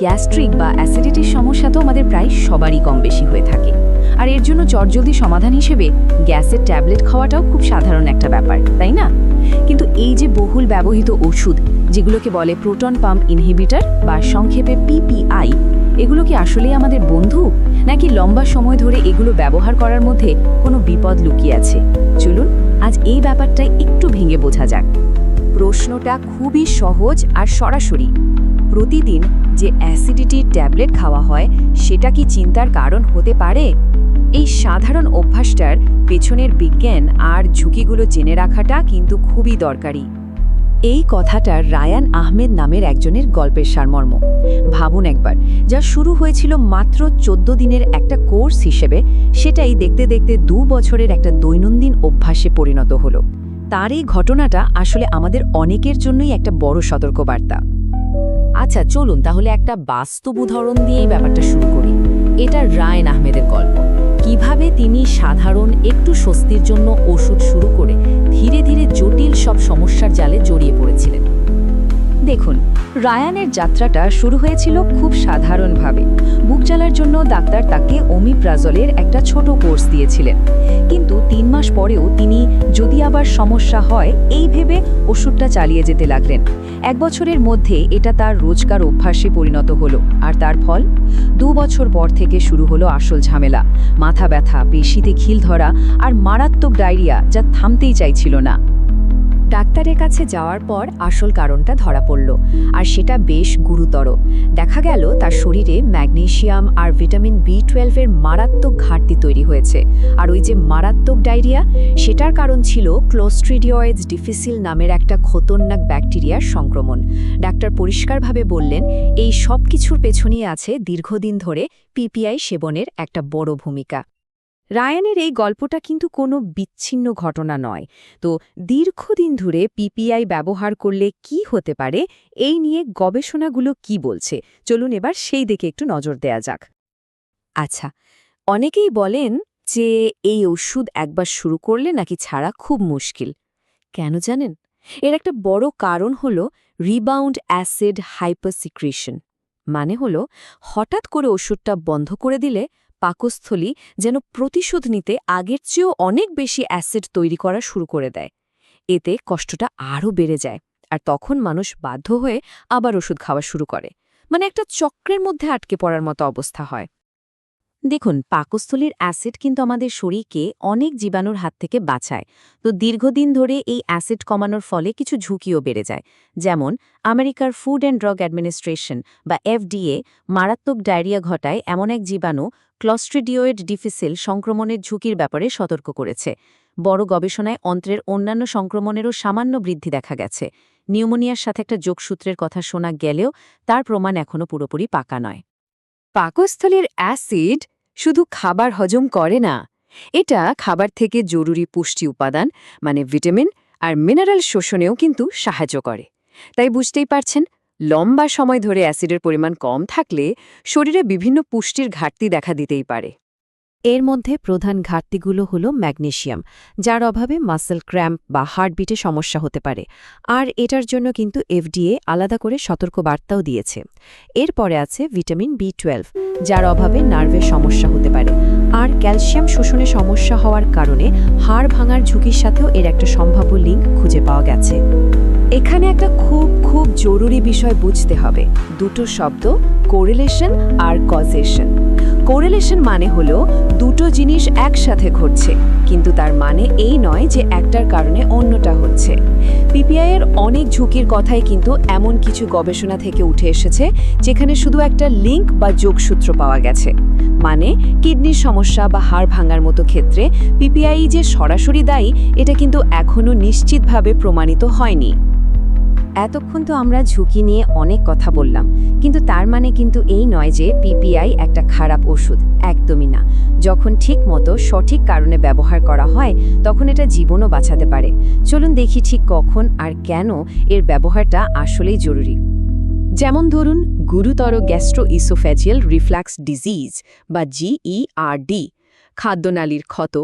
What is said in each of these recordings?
Gastric বা অ্যাসিডিটির সমস্যা তো আমাদের প্রায় সবারই কম বেশি হয়ে থাকে। আর এর জন্য চটজলদি সমাধান হিসেবে গ্যাসের ট্যাবলেট খাওয়াটাও খুব সাধারণ একটা ব্যাপার, তাই না? কিন্তু এই যে বহুল ব্যবহৃত ওষুধ, যেগুলোকে বলে প্রোটন পাম্প ইনহিবিটর বা সংক্ষেপে পিপিআই এগুলো কি আসলেই আমাদের বন্ধু? নাকি লম্বা সময় ধরে এগুলো ব্যবহার করার মধ্যে কোনো বিপদ লুকিয়ে আছে? চলুন, আজ এই ব্যাপারটা একটু ভেঙে বোঝা যাক। প্রশ্নটা খুবই সহজ আর সরাসরি। প্রতিদিন যে অ্যাসিডিটির ট্যাবলেট খাওয়া হয়, সেটা কি চিন্তার কারণ হতে পারে? এই সাধারণ অভ্যাসটার পেছনের বিজ্ঞান আর ঝুঁকিগুলো জেনে রাখাটা কিন্তু খুবই দরকারি। এই কথাটা রায়ান আহমেদ নামের একজনের গল্পের সারমর্ম। ভাবুন একবার, যা শুরু হয়েছিল মাত্র চোদ্দ দিনের একটা কোর্স হিসেবে, সেটাই দেখতে দেখতে দু বছরের একটা দৈনন্দিন অভ্যাসে পরিণত হলো। তার এই ঘটনাটা আসলে আমাদের অনেকের জন্যই একটা বড় সতর্কবার্তা। আচ্ছা চলুন তাহলে একটা বাস্তব উদাহরণ দিয়েই ব্যাপারটা শুরু করি। এটা রায়ন আহমেদের গল্প। কীভাবে তিনি সাধারণ, একটু স্বস্তির জন্য ওষুধ শুরু করে ধীরে ধীরে জটিল সব সমস্যার জালে জড়িয়ে পড়েছিলেন। দেখুন, রায়ানের যাত্রাটা শুরু হয়েছিল খুব সাধারণভাবে। বুক জ্বালার জন্য ডাক্তার তাকে ওমিপ্রাজলের একটা ছোট কোর্স দিয়েছিলেন। কিন্তু তিন মাস পরেও তিনি যদি আবার সমস্যা হয়, এই ভেবে ওষুধটা চালিয়ে যেতে লাগলেন। এক বছরের মধ্যে এটা তার রোজকার অভ্যাসে পরিণত হলো। আর তার ফল? দু বছর পর থেকে শুরু হলো আসল ঝামেলা। মাথা ব্যথা, পেশিতে খিল ধরা আর মারাত্মক ডায়রিয়া যা থামতেই চাইছিল না। ডাক্তারের কাছে যাওয়ার পর আসল কারণটা ধরা পড়ল, আর সেটা বেশ গুরুতর। দেখা গেল তার শরীরে ম্যাগনেশিয়াম আর ভিটামিন বি টুয়েলভের মারাত্মক ঘাটতি তৈরি হয়েছে, আর ওই যে মারাত্মক ডায়রিয়া, সেটার কারণ ছিল ক্লোস্ট্রিডিওয়েডস ডিফিসিল নামের একটা খতরনাক ব্যাকটেরিয়ার সংক্রমণ। ডাক্তার পরিষ্কারভাবে বললেন, এই সব কিছুর পেছনেই আছে দীর্ঘদিন ধরে পিপিআই সেবনের একটা বড় ভূমিকা। রায়ানের এই গল্পটা কিন্তু কোনো বিচ্ছিন্ন ঘটনা নয়। তো দীর্ঘদিন ধরে পিপিআই ব্যবহার করলে কি হতে পারে, এই নিয়ে গবেষণাগুলো কি বলছে, চলুন এবার সেই দিকে একটু নজর দেয়া যাক। আচ্ছা অনেকেই বলেন যে এই ওষুধ একবার শুরু করলে নাকি ছাড়া খুব মুশকিল। কেন জানেন? এর একটা বড় কারণ হল রিবাউন্ড অ্যাসিড হাইপারসিক্রেশন মানে হলো হঠাৎ করে ওষুধটা বন্ধ করে দিলে পাকস্থলী যেন প্রতিশোধ নিতে আগের চেয়েও অনেক বেশি অ্যাসিড তৈরি করা শুরু করে দেয়। এতে কষ্টটা আরও বেড়ে যায় আর তখন মানুষ বাধ্য হয়ে আবার ওষুধ খাওয়া শুরু করে। মানে একটা চক্রের মধ্যে আটকে পড়ার মতো অবস্থা হয়। দেখুন, পাকস্থলীর অ্যাসিড কিন্তু আমাদের শরীরকে অনেক জীবাণুর হাত থেকে বাঁচায়। তো দীর্ঘদিন ধরে এই অ্যাসিড কমানোর ফলে কিছু ঝুঁকিও বেড়ে যায়। যেমন, আমেরিকার ফুড অ্যান্ড ড্রাগ অ্যাডমিনিস্ট্রেশন বা এফডিএ মারাত্মক ডায়রিয়া ঘটায় এমন এক জীবাণু ক্লস্ট্রিডিওয়েড ডিফিসিল সংক্রমণের ঝুঁকির ব্যাপারে সতর্ক করেছে। বড় গবেষণায় অন্ত্রের অন্যান্য সংক্রমণেরও সামান্য বৃদ্ধি দেখা গেছে। নিউমোনিয়ার সাথে একটা যোগসূত্রের কথা শোনা গেলেও তার প্রমাণ এখনও পুরোপুরি পাকা নয়। পাকস্থলীর অ্যাসিড শুধু খাবার হজম করে না, এটা খাবার থেকে জরুরি পুষ্টি উপাদান মানে ভিটামিন আর মিনারেল শোষণেও কিন্তু সাহায্য করে। তাই বুঝতেই পারছেন লম্বা সময় ধরে অ্যাসিডের পরিমাণ কম থাকলে শরীরে বিভিন্ন পুষ্টির ঘাটতি দেখা দিতেই পারে। এর মধ্যে প্রধান ঘাটতিগুলো হল ম্যাগনেশিয়াম, যার অভাবে মাসেল ক্র্যাম্প বা হার্টবিটে সমস্যা হতে পারে। আর এটার জন্য কিন্তু এফডিএ আলাদা করে সতর্ক বার্তাও দিয়েছে। এরপরে আছে ভিটামিন বি টুয়েলভ, যার অভাবে নার্ভের সমস্যা হতে পারে। আর ক্যালসিয়াম শোষণে সমস্যা হওয়ার কারণে হাড় ভাঙার ঝুঁকির সাথেও এর একটা সম্ভাব্য লিঙ্ক খুঁজে পাওয়া গেছে। এখানে একটা খুব খুব জরুরি বিষয় বুঝতে হবে। দুটো শব্দ কোরিলেশন আর কজেশন কোরিলেশন মানে হলো দুটো জিনিস একসাথে ঘটছে, কিন্তু তার মানে এই নয় যে একটার কারণে অন্যটা হচ্ছে। পিপিআই এর অনেক ঝুঁকির কথাই কিন্তু এমন কিছু গবেষণা থেকে উঠে এসেছে, যেখানে শুধু একটা লিঙ্ক বা যোগসূত্র পাওয়া গেছে। মানে কিডনির সমস্যা বা হাড় ভাঙার মতো ক্ষেত্রে পিপিআই যে সরাসরি দায়ী, এটা কিন্তু এখনও নিশ্চিতভাবে প্রমাণিত হয়নি। এতক্ষণ তো আমরা ঝুঁকি নিয়ে অনেক কথা বললাম, কিন্তু তার মানে কিন্তু এই নয় যে পিপিআই একটা খারাপ ওষুধ, একদমই না। যখন ঠিক মতো সঠিক কারণে ব্যবহার করা হয়, তখন এটা জীবনও বাঁচাতে পারে। চলুন দেখি ঠিক কখন আর কেন এর ব্যবহারটা আসলেই জরুরি। যেমন ধরুন, গুরুতর গ্যাস্ট্রো ইসোফ্যাজিয়াল রিফ্লাক্স ডিজিজ বা জিইআরডি খাদ্যনালীর ক্ষত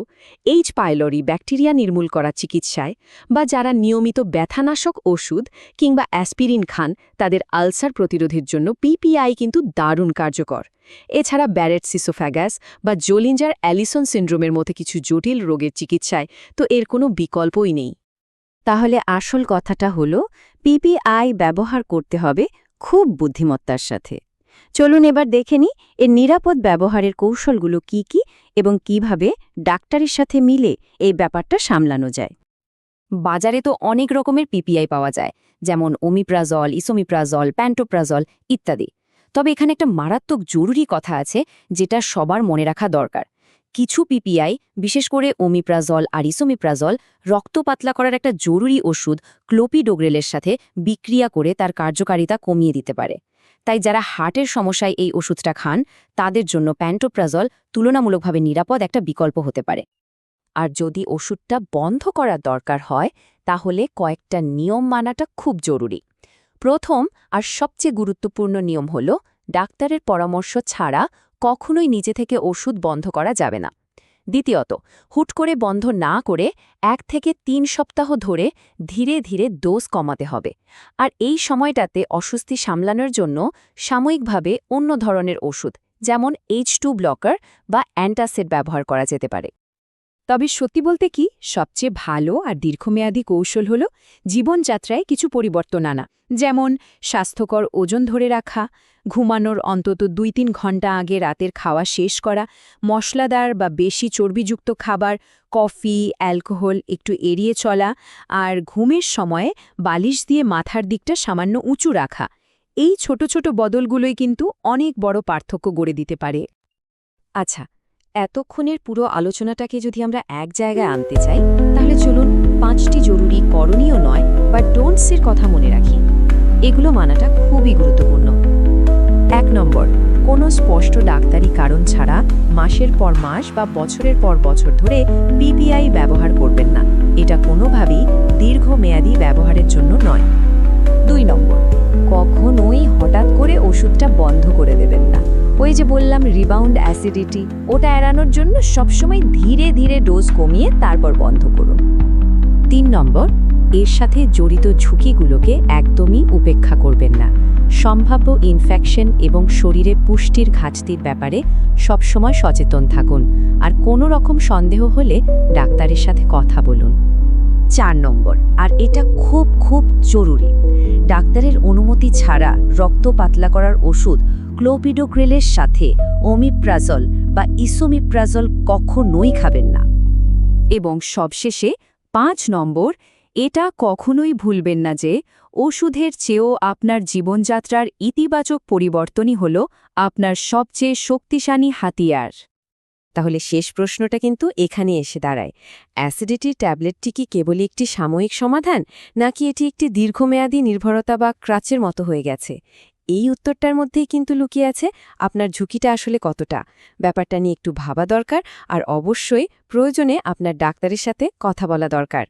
এইচ পাইলরি ব্যাকটেরিয়া নির্মূল করা চিকিৎসায় বা যারা নিয়মিত ব্যথানাশক ওষুধ কিংবা অ্যাসপিরিন খান, তাদের আলসার প্রতিরোধের জন্য পিপিআই কিন্তু দারুণ কার্যকর। এছাড়া ব্যারেট সিসোফ্যাগাস বা জোলিঞ্জার অ্যালিসন সিন্ড্রোমের মতো কিছু জটিল রোগের চিকিৎসায় তো এর কোনো বিকল্পই নেই। তাহলে আসল কথাটা হলো পিপিআই ব্যবহার করতে হবে খুব বুদ্ধিমত্তার সাথে। চলুন এবার দেখে নি এর নিরাপদ ব্যবহারের কৌশলগুলো কি কি এবং কীভাবে ডাক্তারের সাথে মিলে এই ব্যাপারটা সামলানো যায়। বাজারে তো অনেক রকমের পিপিআই পাওয়া যায়, যেমন ওমিপ্রাজল, ইসোমিপ্রাজল, প্যান্টোপ্রাজল ইত্যাদি। তবে এখানে একটা মারাত্মক জরুরি কথা আছে যেটা সবার মনে রাখা দরকার। কিছু পিপিআই, বিশেষ করে ওমিপ্রাজল আর ইসোমিপ্রাজল, রক্ত পাতলা করার একটা জরুরি ওষুধ ক্লোপিডোগ্রেলের সাথে বিক্রিয়া করে তার কার্যকারিতা কমিয়ে দিতে পারে। তাই যারা হার্টের সমস্যায় এই ওষুধটা খান, তাদের জন্য প্যান্টোপ্রাজল তুলনামূলকভাবে নিরাপদ একটা বিকল্প হতে পারে। আর যদি ওষুধটা বন্ধ করার দরকার হয়, তাহলে কয়েকটা নিয়ম মানাটা খুব জরুরি। প্রথম আর সবচেয়ে গুরুত্বপূর্ণ নিয়ম হল, ডাক্তারের পরামর্শ ছাড়া কখনোই নিজে থেকে ওষুধ বন্ধ করা যাবে না। দ্বিতীয়ত, হুট করে বন্ধ না করে এক থেকে তিন সপ্তাহ ধরে ধীরে ধীরে ডোজ কমাতে হবে। আর এই সময়টাতে অস্বস্তি সামলানোর জন্য সাময়িকভাবে অন্য ধরনের ওষুধ, যেমন এইচ টু ব্লকার বা অ্যান্টাসেড ব্যবহার করা যেতে পারে। তবে সত্যি বলতে কি, সবচেয়ে ভালো আর দীর্ঘমেয়াদী কৌশল হল জীবনযাত্রায় কিছু পরিবর্তন আনা। যেমন, স্বাস্থ্যকর ওজন ধরে রাখা, ঘুমানোর অন্তত দুই তিন ঘণ্টা আগে রাতের খাওয়া শেষ করা, মশলাদার বা বেশি চর্বিযুক্ত খাবার, কফি, অ্যালকোহল একটু এড়িয়ে চলা, আর ঘুমের সময়ে বালিশ দিয়ে মাথার দিকটা সামান্য উঁচু রাখা। এই ছোট ছোট বদলগুলোই কিন্তু অনেক বড় পার্থক্য গড়ে দিতে পারে। আচ্ছা এতক্ষণের পুরো আলোচনাটাকে যদি আমরা এক জায়গায় আনতে চাই, তাহলে চলুন পাঁচটি জরুরি করণীয় নয় বা ডোন্টসের কথা মনে রাখি। এগুলো মানাটা খুবই গুরুত্বপূর্ণ। এক নম্বর, কোনো স্পষ্ট ডাক্তারি কারণ ছাড়া মাসের পর মাস বা বছরের পর বছর ধরে পিপিআই ব্যবহার করবেন না। এটা কোনোভাবেই দীর্ঘমেয়াদী ব্যবহারের জন্য নয়। দুই নম্বর, কখনোই হঠাৎ করে ওষুধটা বন্ধ করে দেবেন। ওই যে বললাম রিবাউন্ড অ্যাসিডিটি ওটা এড়ানোর জন্য সবসময় ধীরে ধীরে ডোজ কমিয়ে তারপর বন্ধ করুন। তিন নম্বর, এর সাথে জড়িত ঝুঁকিগুলোকে একদমই উপেক্ষা করবেন না। সম্ভাব্য ইনফেকশন এবং শরীরে পুষ্টির ঘাটতির ব্যাপারে সবসময় সচেতন থাকুন। আর কোনো রকম সন্দেহ হলে ডাক্তারের সাথে কথা বলুন। চার নম্বর, আর এটা খুব খুব জরুরি। ডাক্তারের অনুমতি ছাড়া রক্ত পাতলা করার ওষুধ ক্লোপিডোক্রেলের সাথে ওমিপ্রাজল বা ইসোমিপ্রাজল কখনোই খাবেন না। এবং সবশেষে পাঁচ নম্বর, এটা কখনোই ভুলবেন না যে ওষুধের চেয়েও আপনার জীবনযাত্রার ইতিবাচক পরিবর্তনই হল আপনার সবচেয়ে শক্তিশালী হাতিয়ার। তাহলে শেষ প্রশ্নটা কিন্তু এখানে এসে দাঁড়ায়। অ্যাসিডিটির ট্যাবলেটটি কি কেবলই একটি সাময়িক সমাধান, নাকি এটি একটি দীর্ঘমেয়াদী নির্ভরতা বা ক্রাচের মতো হয়ে গেছে? এই উত্তরটার মধ্যেই কিন্তু লুকিয়ে আছে আপনার ঝুঁকিটা আসলে কতটা। ব্যাপারটা নিয়ে একটু ভাবা দরকার আর অবশ্যই প্রয়োজনে আপনার ডাক্তারের সাথে কথা বলা দরকার।